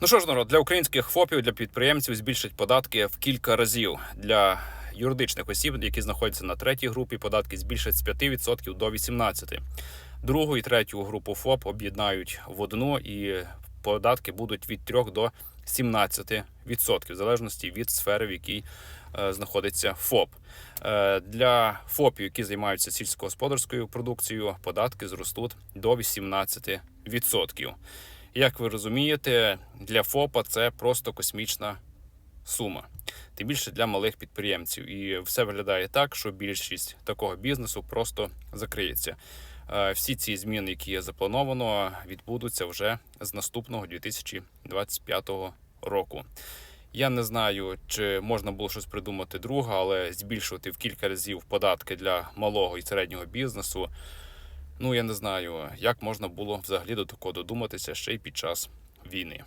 Ну що ж, народ, для українських ФОПів, для підприємців збільшать податки в кілька разів. Для юридичних осіб, які знаходяться на третій групі, податки збільшать з 5% до 18%. Другу і третю групу ФОП об'єднають в одну, і податки будуть від 3 до 17%, в залежності від сфери, в якій е, знаходиться ФОП. Е, Для ФОПів, які займаються сільськогосподарською продукцією, податки зростуть до 18%. Як ви розумієте, для ФОПа це просто космічна сума. Тим більше для малих підприємців. І все виглядає так, що більшість такого бізнесу просто закриється. Е, Всі ці зміни, які є заплановано, відбудуться вже з наступного 2025 року. Я не знаю, чи можна було щось придумати друге, але збільшувати в кілька разів податки для малого і середнього бізнесу. Ну я не знаю, як можна було взагалі до такого додуматися ще й під час війни.